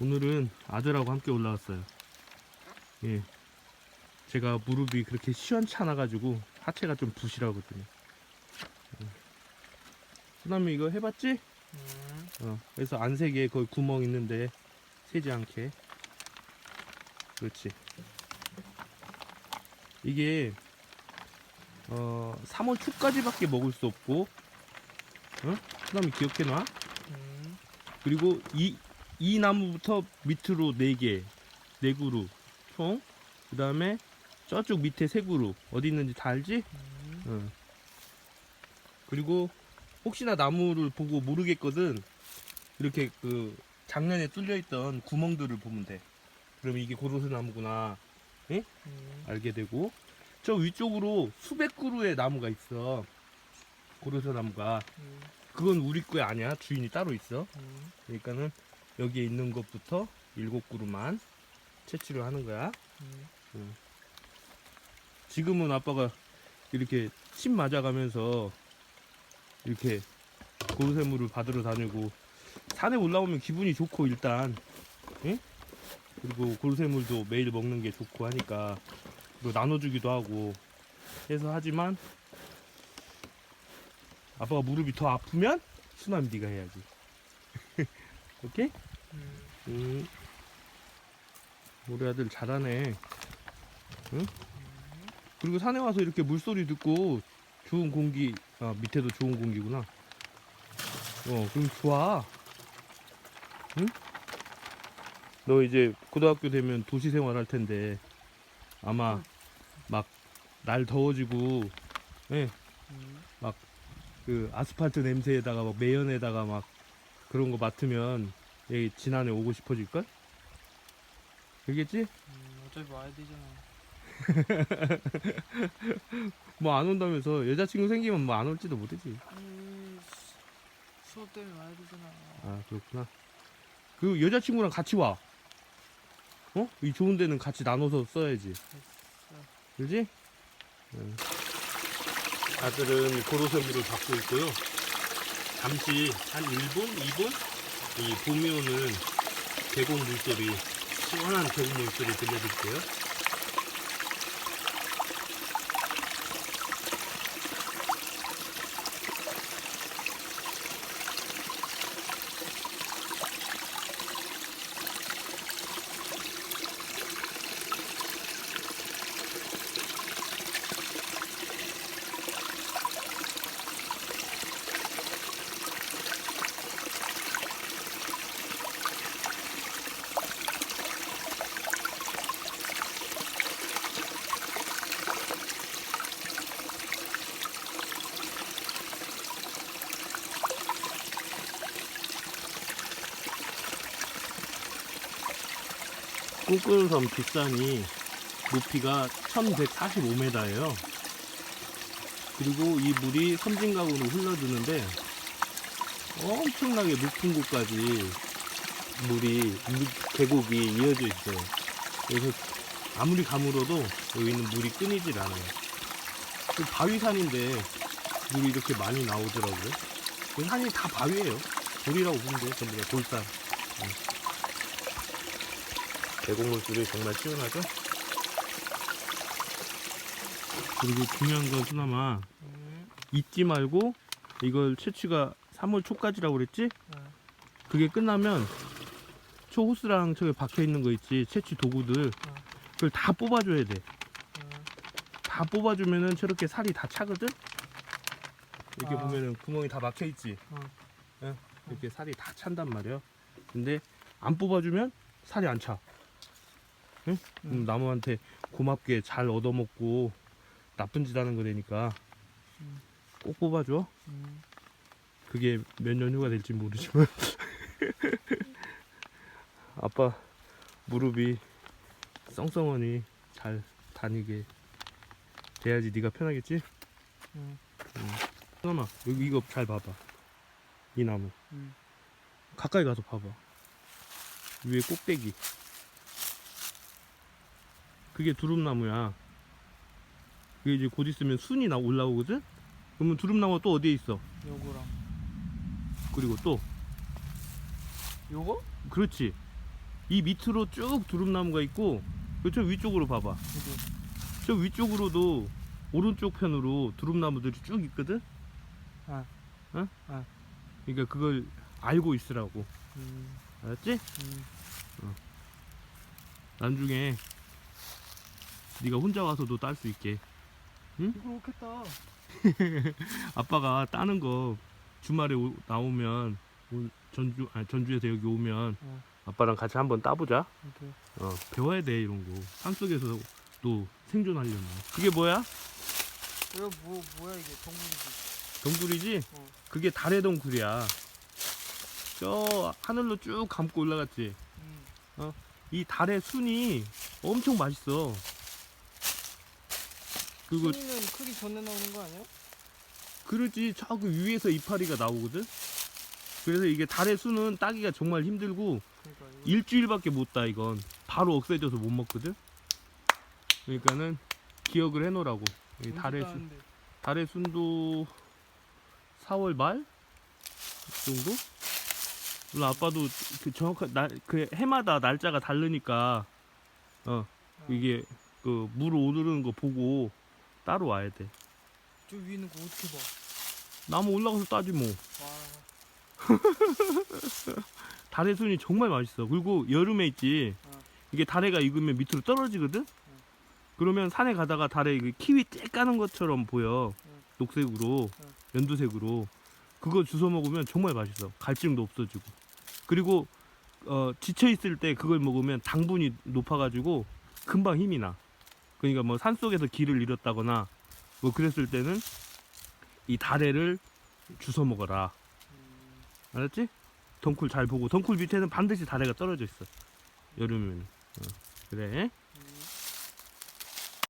오늘은 아들하고 함께 올라왔어요. 예. 제가 무릎이 그렇게 시원찮아 가지고 하체가 좀 부실하거든요. 수남이 이거 해봤지? 음. 어. 그래서 안색에 거기 구멍 있는데 새지 않게. 그렇지. 이게 어 3월 초까지밖에 먹을 수 없고, 어? 수남이 기억해놔. 음. 그리고 이, 이 나무부터 밑으로 4개, 4그루 총. 그 다음에 저쪽 밑에 3그루. 어디 있는지 다 알지? 음. 응. 그리고 혹시나 나무를 보고 모르겠거든. 이렇게 그 작년에 뚫려있던 구멍들을 보면 돼. 그럼 이게 고로스 나무구나. 음. 알게 되고. 저 위쪽으로 수백 그루의 나무가 있어. 고로스 나무가. 음. 그건 우리 거 아니야. 주인이 따로 있어. 음. 그러니까는 여기에 있는 것부터 일곱 그루만 채취를 하는 거야. 음. 지금은 아빠가 이렇게 침 맞아가면서 이렇게 고르쇠물을 받으러 다니고 산에 올라오면 기분이 좋고 일단 예? 그리고 고르쇠물도 매일 먹는 게 좋고 하니까 그리고 나눠주기도 하고 해서 하지만 아빠가 무릎이 더 아프면 수남 네가 해야지 오케이? 음. 음. 우리 아들 잘하네. 응? 그리고 산에 와서 이렇게 물소리 듣고 좋은 공기, 아, 밑에도 좋은 공기구나. 어, 그럼 좋아. 응? 너 이제 고등학교 되면 도시 생활 할 텐데 아마 막 날 더워지고, 예, 음. 그 아스팔트 냄새에다가 막 매연에다가 막 그런 거 맡으면 여기 지난해 오고 싶어질걸? 알겠지? 음. 어차피 와야 되잖아. 뭐 안 온다면서 여자친구 생기면 뭐 안 올지도 모르지. 음. 수업 때문에 와야 되잖아. 아 그렇구나. 그 여자친구랑 같이 와. 어? 이 좋은 데는 같이 나눠서 써야지. 그지? 응. 아들은 고로쇠물을 받고 있고요. 잠시 한 1분, 2분 이 봄이 오는 계곡 물소리, 시원한 계곡 물소리 들려드릴게요. 꿈꾸는섬 뒷산이 높이가 1145m예요. 그리고 이 물이 섬진강으로 흘러드는데 엄청나게 높은 곳까지 물이 물- 계곡이 이어져 있어요. 그래서 아무리 가물어도 여기는 물이 끊이질 않아요. 그 바위산인데 물이 이렇게 많이 나오더라고요. 그 산이 다 바위예요. 돌이라고 보면 돼요. 전부 다 돌산. 계곡물 술이 정말 시원하죠? 그리고 중요한 건 수남아 음. 잊지 말고 이걸 채취가 3월 초까지라고 그랬지? 네. 그게 끝나면 초 호스랑 저기 박혀 있는 거 있지 채취 도구들 그걸 다 뽑아줘야 돼. 음. 다 뽑아주면은 저렇게 살이 다 차거든. 이렇게 아. 보면은 구멍이 다 막혀 있지. 어. 예, 이렇게 살이 다 찬단 말이야. 근데 안 뽑아주면 살이 안 차. 응? 음. 나무한테 고맙게 잘 얻어먹고 나쁜 짓 하는 거 되니까 음. 꼭 뽑아줘. 음. 그게 몇 년 후가 될지 모르지만 아빠 무릎이 썽썽하니 잘 다니게 돼야지 네가 편하겠지? 음. 잠깐만 여기 이거 잘 봐봐 이 나무 음. 가까이 가서 봐봐 위에 꼭대기 그게 두릅나무야 그게 이제 곧 있으면 순이 나 올라오거든? 그러면 두릅나무가 또 어디에 있어? 요거랑 그리고 또 요거? 그렇지 이 밑으로 쭉 두릅나무가 있고 그저 위쪽으로 봐봐. 여기. 저 위쪽으로도 오른쪽 편으로 두릅나무들이 쭉 있거든. 아. 어? 아. 그러니까 그걸 알고 있으라고. 음. 알았지? 음. 나중에 네가 혼자 와서도 딸 수 있게. 이거 좋겠다. 아빠가 따는 거 주말에 오- 나오면 오- 전주 아 전주에서 여기 오면 어. 아빠랑 같이 한번 따보자. 이렇게. 어, 배워야 돼 이런 거. 산속에서 또 생존하려면. 그게 뭐야? 이거 뭐 뭐야 이게 동물이지. 동굴이지? 어. 그게 달의 동굴이야. 저 하늘로 쭉 감고 올라갔지. 음. 이 달의 순이 엄청 맛있어. 그리고 순이는 크기 전에 나오는 거 아니야? 그러지 저그 위에서 이파리가 나오거든. 그래서 이게 달의 순은 따기가 정말 힘들고 그러니까 이거. 일주일밖에 못 따 이건 바로 억세져서 못 먹거든. 그러니까는 기억을 해놓으라고. 이 언제 달의 순 따는데? 달의 순도 4월 말 정도? 물론 아빠도 그 정확한 날그 해마다 날짜가 다르니까 어 아, 이게 그물 오르는 거 보고 따로 와야 돼. 저 위에 있는 거 어떻게 봐? 나무 올라가서 따지 뭐. 와. 달의 순이 정말 맛있어. 그리고 여름에 있지. 어. 이게 달에가 익으면 밑으로 떨어지거든. 그러면 산에 가다가 달에 그 키위 쬐 까는 것처럼 보여. 응. 녹색으로, 응. 연두색으로. 그거 주워 먹으면 정말 맛있어. 갈증도 없어지고. 그리고 어, 지쳐 있을 때 그걸 먹으면 당분이 높아가지고 금방 힘이 나. 그러니까 뭐 산속에서 길을 잃었다거나 뭐 그랬을 때는 이 다래를 주워 먹어라. 음. 알았지? 덩굴 잘 보고 덩굴 밑에는 반드시 다래가 떨어져 있어. 여름에는. 어, 그래.